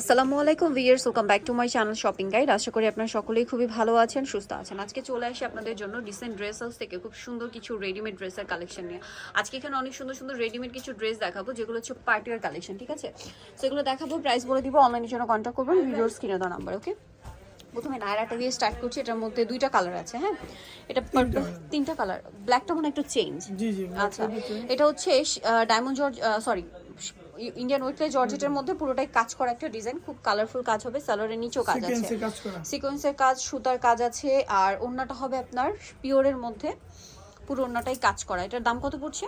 আসসালামু আলাইকুম viewers welcome back to my channel shopping guide আশা করি আপনারা সকলেই খুবই ভালো আছেন সুস্থ আছেন। আজকে চলে আসি আপনাদের জন্য ডিসেন্ট ড্রেস হাউস থেকে খুব সুন্দর কিছু রেডিমেড ড্রেসের কালেকশন নিয়ে। আজকে এখানে অনেক সুন্দর সুন্দর রেডিমেড কিছু ড্রেস দেখাবো যেগুলো হচ্ছে পার্টির কালেকশন ঠিক আছে? সেগুলো দেখাবো প্রাইস বলে দিব অনলাইনের জন্য কন্ট্যাক্ট করবেন ভিডিওর স্ক্রিনে দেওয়া নাম্বার ওকে প্রথমে নায়রাটা দিয়ে স্টার্ট করছি এটার মধ্যে দুইটা কালার আছে হ্যাঁ? এটা তিনটা কালার ব্ল্যাকটা মনে একটু চেঞ্জ জি জি আচ্ছা এটা হচ্ছে ডায়মন্ড জর্জ সরি ইন্ডিয়ান উইটলে জর্জেটের মধ্যে পুরোটাই কাজ করা একটা ডিজাইন খুব কালারফুল কাজ হবে সালোয়ারের নিচেও কাজ আছে। সিকোয়েন্সের কাজ সুতার কাজ আছে আর ওড়নাটা হবে আপনার পিওরের মধ্যে পুরো ওন্নাটাই কাজ করা। এটার দাম কত পড়ছে?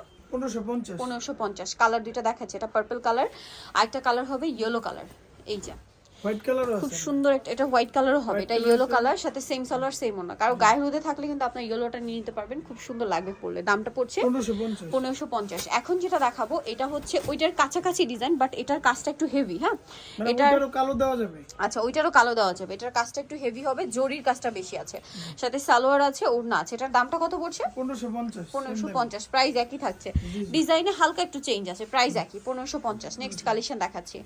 পনেরোশো পঞ্চাশ। কালার দুইটা দেখাচ্ছে এটা পার্পল কালার আর একটা কালার হবে ইয়েলো কালার এই যে। হোয়াইট কালারও খুব সুন্দর একটা এটা হোয়াইট কালারও হবে। এটা ইয়েলো কালার সাথে সেম সালোয়ার সেম ওনা। কারও গায়ে হলুদে থাকলে কিন্তু আপনার ইয়েলোটা নিয়ে নিতে পারবেন। খুব সুন্দর লাগবে পড়লে দামটা পড়ছে পনেরোশো পঞ্চাশ। এখন যেটা দেখাবো এটা হচ্ছে ওইটার কাছাকাছি ডিজাইন বাট এটার কাজটা একটু হেভি হ্যাঁ? মানে কালো দেওয়া যাবে? আচ্ছা ওইটারও কালো দেওয়া যাবে। এটার কাজটা একটু হেভি হবে জরির কাজটা বেশি আছে। সাথে সালোয়ার আছে ওড়না আছে। এটার দামটা কত পড়ছে? পনেরোশো পঞ্চাশ পনেরোশো পঞ্চাশ প্রাইস একই থাকছে। ডিজাইনে হালকা একটু চেঞ্জ আছে প্রাইস একই পনেরোশো পঞ্চাশ। নেক্সট কালেকশন দেখাচ্ছি।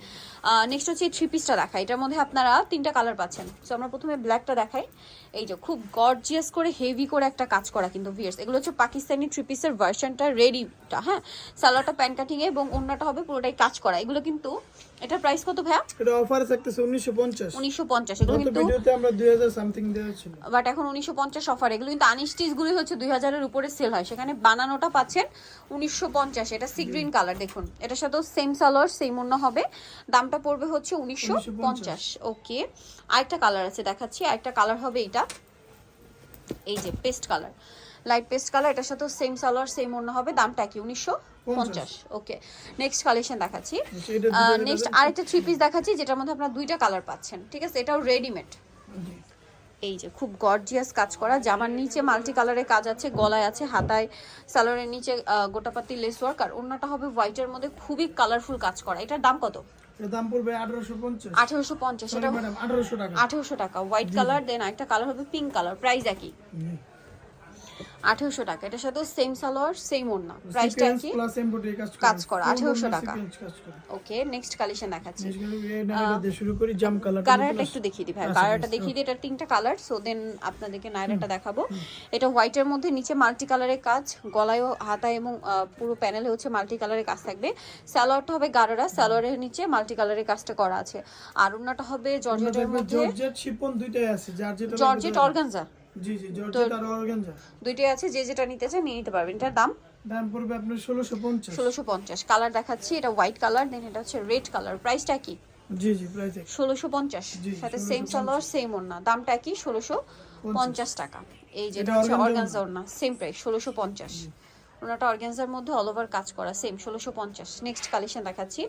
নেক্সট হচ্ছে থ্রি পিসটা দেখাই। এটার মধ্যে আপনারা তিনটা কালার পাচ্ছেন। সো আমরা প্রথমে ব্ল্যাকটা দেখাই। এই যে খুব গর্জিয়াস করে হেভি করে একটা কাজ করা কিন্তু ভিয়ার্স এগুলো হচ্ছে পাকিস্তানি থ্রি পিসের ভার্সনটা রেডিটা হ্যাঁ? সালোয়ারটা প্যান কাটিং এবং অন্যটা হবে পুরোটাই কাজ করা। এগুলো কিন্তু এটার প্রাইস কত ভাইয়া? এটা অফারে থাকতেছে উনিশশো পঞ্চাশ। উনিশশো পঞ্চাশ এগুলো কিন্তু ভিডিওতে আমরা দুই হাজার সামথিং দেওয়া ছিল। বাট এখন উনিশশো পঞ্চাশ অফার এগুলো কিন্তু আনস্টিচগুলি হচ্ছে দুই হাজারের উপরে সেল হয়। সেখানে বানানোটা পাচ্ছেন উনিশশো পঞ্চাশ। এটা সি গ্রিন কালার দেখুন। এটার সাথেও সেম সালোয়ার সেম অন্য হবে। দামটা পড়বে হচ্ছে উনিশশো পঞ্চাশ ওকে। আরেকটা কালার আছে দেখাচ্ছি। আরেকটা কালার হবে এটা। এই যে paste colour light paste colour এটার সাথে সেম সালোয়ার সেম অন্য হবে। দামটা কি উনিশশো পঞ্চাশ ওকে। নেক্সট কালেকশন দেখাচ্ছি। নেক্সট আরেকটা থ্রি পিস দেখাচ্ছি যেটার মধ্যে আপনার দুইটা কালার পাচ্ছেন ঠিক আছে? এটাও রেডিমেড এই যে খুব গর্জিয়াস কাজ করা। জামার নিচে মাল্টি কালারের কাজ আছে গলায় আছে হাতায় সালোয়ারের নিচে গোটাপাতি লেস ওয়ার্ক আর অন্যটা হবে হোয়াইটের মধ্যে খুবই কালারফুল কাজ করা। এটার দাম কত? দাম পড়বে আঠারোশো পঞ্চাশ। আঠেরোশো পঞ্চাশ ম্যাডাম আঠারোশো টাকা। আঠেরোশো টাকা হোয়াইট কালার দেন একটা কালার হবে পিঙ্ক কালার প্রাইস একই। আঠেরোশো টাকা। এটার সাথেও সেম সালোয়ার সেম ওড়না। প্রাইসটা এমব্রয়ডারি কাজ করা। কাজ করা, ফুল 1800 ওড়না টাকা। ওকে নেক্সট কালেকশন দেখাচ্ছি। শুরু করি জাম কালার কালারটা একটু দেখিয়ে দিই ভাই। কালারটা আচ্ছা, দেখিয়ে দিই এটা তিনটা কালার সো দেন আপনাদেরকে নায়রাটা দেখাবো। এটা হোয়াইটের মধ্যে নিচে মাল্টি কালারের কাজ গলায়ও হাতায় এবং পুরো প্যানেলে হচ্ছে মাল্টি কালারের কাজ থাকবে। সালোয়ারটা হবে গারারা সালোয়ারের নিচে মাল্টি কালারের কাজটা করা আছে। আর অন্যটা হবে জর্জেটের মধ্যে জর্জেট শিপন দুইটাই আছে জর্জেট অর্গানজা জি জি জর্জেট আর অর্গানজা। দুইটাই আছে যে যেটা নিতে নিয়ে নিতে পারবেন এটার দাম? পড়বে আপনার কালার দেখাচ্ছি এটা হোয়াইট কালার দেন এটা হচ্ছে রেড কালার প্রাইসটা কি? জি জি প্রাইস এক ষোলোশো পঞ্চাশ। জি, সাথে সেম সালোয়ার সেম ওড়না। দামটা কি? টাকা। এই যেটা হচ্ছে organza অর্গানজা ওড়না। সেম প্রাইস ওনাটা মধ্যে অল ওভার কাজ করা সেম ষোলোশো পঞ্চাশ। নেক্সট কালেকশন দেখাচ্ছি।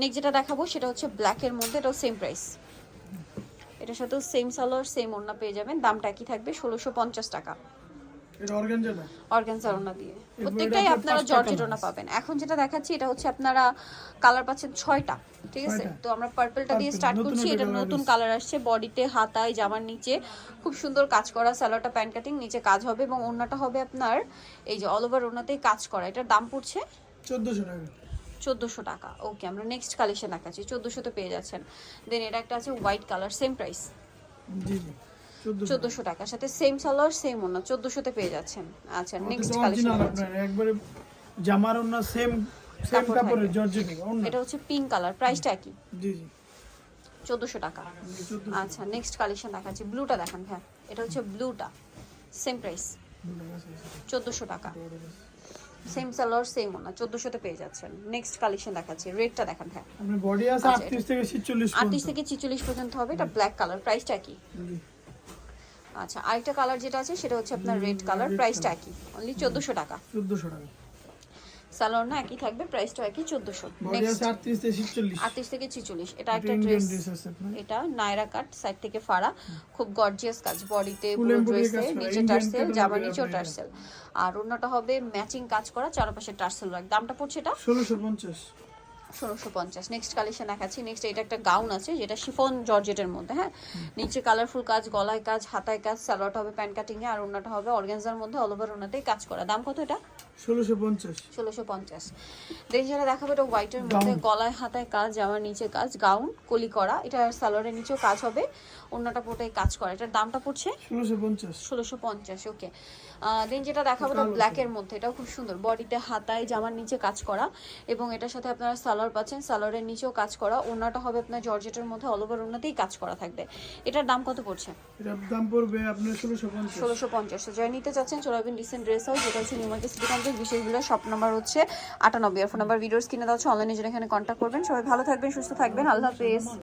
নেক্সট যেটা দেখাবো সেটা হচ্ছে ব্ল্যাকের মধ্যে এটাও সেম প্রাইস এটার সাথেও সেম সালোয়ার সেম ওড়না পেয়ে যাবেন। দামটা কি থাকবে ষোলোশো পঞ্চাশ টাকা। এটা অর্গানজা ওড়না দিয়ে। প্রত্যেকটাই আপনারা জর্জেট ওড়না পাবেন। এখন যেটা দেখাচ্ছি এটা হচ্ছে আপনারা কালার পাচ্ছেন ছয়টা ঠিক আছে? তো আমরা পার্পলটা দিয়ে স্টার্ট করছি। এটা নতুন কালার আসছে বডিতে হাতায় জামার নিচে। খুব সুন্দর কাজ করা স্যালোটা প্যান্ট কাটিং নিচে কাজ হবে এবং ওড়নাটা হবে আপনার এই যে অল ওভার ওড়নাতেই কাজ করা। এটার দাম পড়ছে? চোদ্দশো টাকা। চোদ্দোশো টাকা। ওকে আমরা নেক্সট কালেকশন দেখাচ্ছি। চোদ্দোশোতে পেয়ে যাচ্ছেন। দেন এটা একটা আছে হোয়াইট কালার সেম প্রাইস চোদ্দশো। চোদ্দোশো টাকা। সাথে সেম সালোয়ার সেম ওড়না। চোদ্দোশোতে পেয়ে যাচ্ছেন। আচ্ছা নেক্সট কালেকশন একবারে জামার অন্য সেম সেম কাপড়ের জর্জেট এটা হচ্ছে পিঙ্ক কালার প্রাইসটা একই। জি জি। চোদ্দোশো টাকা। আচ্ছা নেক্সট কালেকশন দেখাচ্ছি। ব্লুটা দেখান হ্যাঁ। এটা হচ্ছে ব্লুটা সেম প্রাইস চোদ্দোশো টাকা। সেম সালোয়ার সেম ওনা 1400 তে পেয়ে যাচ্ছেন। নেক্সট কালেকশন দেখাচ্ছি রেডটা দেখান হ্যাঁ আপনার বডি আছে আচ্ছা, আটত্রিশ থেকে ছিচল্লিশ আটত্রিশ থেকে ছিচল্লিশ পর্যন্ত হবে এটা ব্ল্যাক কালার প্রাইসটা কি? আচ্ছা আরেকটা কালার যেটা আছে সেটা হচ্ছে আপনার রেড কালার প্রাইসটা কি? অনলি চোদ্দোশো টাকা। 1400 টাকা। সালোয়ার না একই থাকবে প্রাইসটা একই চোদ্দোশো। বডি নেক্সট আছে আটত্রিশ থেকে ছিচল্লিশ। আটত্রিশ থেকে ছিচল্লিশ। এটা একটা ড্রেস এটা নায়রা কাট সাইড থেকে ফাড়া। খুব গর্জিয়াস কাজ বডিতে পুরো ড্রেসে নিচে টার্সেল জামা নিচেও টার্সেল আর অন্যটা হবে ম্যাচিং কাজ করা চারপাশে টার্সেল ওয়ার্ক দামটা পড়ছে এটা? ষোলোশো পঞ্চাশ। ষোলোশো পঞ্চাশ। নেক্সট কালেকশন দেখাচ্ছি। নেক্সট এটা একটা গাউন আছে যেটা শিফন জর্জেটের মধ্যে হ্যাঁ? নিচে কালারফুল কাজ গলায় কাজ হাতায় কাজ সালোয়ারটা হবে প্যান্ট কাটিং এ আর অন্যটা হবে অর্গানজার মধ্যে অল ওভার ওনাতেই কাজ করা। দাম কত এটা? ষোলোশো পঞ্চাশ। দেন যেটা দেখাবো এটা হোয়াইটের মধ্যে গলায় হাতায় কাজ জামার নিচে কাজ গাউন কলি করা। এটা সালোয়ারের নিচেও কাজ হবে অন্যটা পুরোটাই কাজ করা। এটার দামটা পড়ছে? ষোলোশো পঞ্চাশ। ওকে দেন যেটা দেখাবো এটা ব্ল্যাকের মধ্যে এটাও খুব সুন্দর। বডিতে হাতায় জামার নিচে কাজ করা এবং এটার সাথে আপনারা সালোয়ার পাচ্ছেন সালোয়ারের নিচেও কাজ করা। ওনাটা হবে আপনার জর্জেটের মধ্যে অল ওভার ওনাতেই কাজ করা থাকবে। এটার দাম কত পড়ছে? এটার দাম পড়বে আপনার ষোলোশো পঞ্চাশ। ষোলোশো পঞ্চাশ। যারা নিতে চাচ্ছেন চলে আসবেন রিসেন্ট ড্রেস হাউস যেটা হচ্ছে নিউ মার্কেট সিটি বিশেষগুলো শপ নাম্বার হচ্ছে আটানব্বই। আর ফোন নাম্বার ভিডিওস কিনে দেওয়া অনলাইনে জন্য এখানে কন্ট্যাক্ট করবেন। সবাই ভালো থাকবেন, সুস্থ থাকবেন। আল্লাহ হাফেজ।